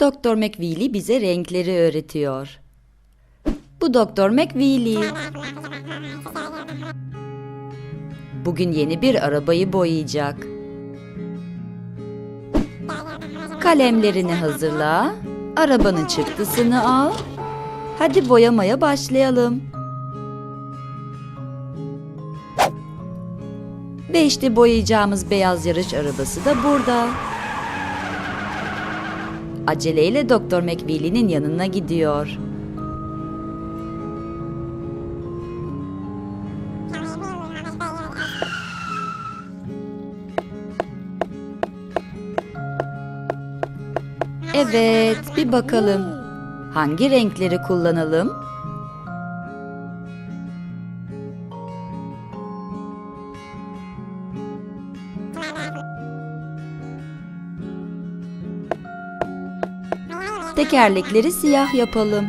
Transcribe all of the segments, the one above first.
Doktor McWeely bize renkleri öğretiyor. Bu Doktor McWeely. Bugün yeni bir arabayı boyayacak. Kalemlerini hazırla. Arabanın çıktısını al. Hadi boyamaya başlayalım. Ve işte boyayacağımız beyaz yarış arabası da burada. Aceleyle Doktor McWeely'nin yanına gidiyor. Evet, bir bakalım. Hangi renkleri kullanalım? Tekerlekleri siyah yapalım.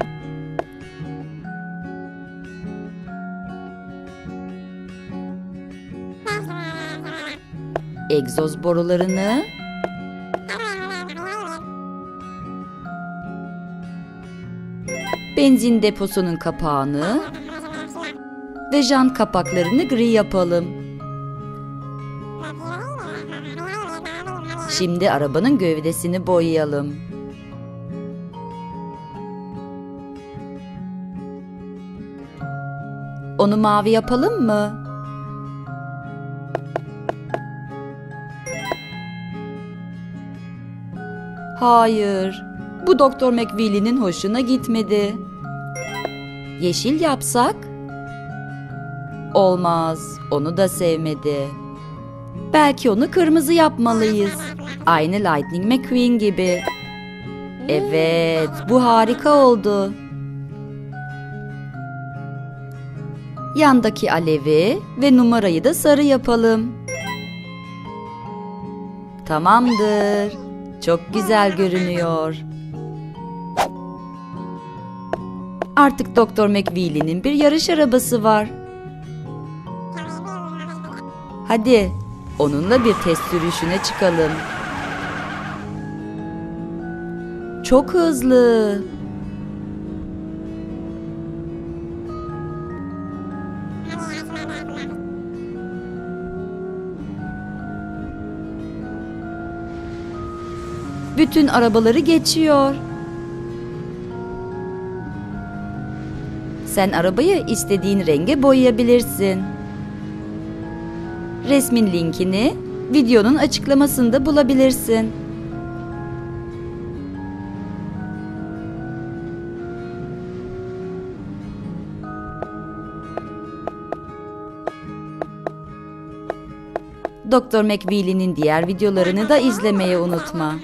Egzoz borularını benzin deposunun kapağını ve jant kapaklarını gri yapalım. Şimdi arabanın gövdesini boyayalım. Onu mavi yapalım mı? Hayır. Bu Doktor McWeely'nin hoşuna gitmedi. Yeşil yapsak? Olmaz. Onu da sevmedi. Belki onu kırmızı yapmalıyız. Aynı Lightning McQueen gibi. Evet, bu harika oldu. Yandaki alevi ve numarayı da sarı yapalım. Tamamdır. Çok güzel görünüyor. Artık Doktor McWeely'nin bir yarış arabası var. Hadi onunla bir test sürüşüne çıkalım. Çok hızlı. Bütün arabaları geçiyor. Sen arabayı istediğin renge boyayabilirsin. Resmin linkini videonun açıklamasında bulabilirsin. Doktor McWeely'nin diğer videolarını da izlemeyi unutma.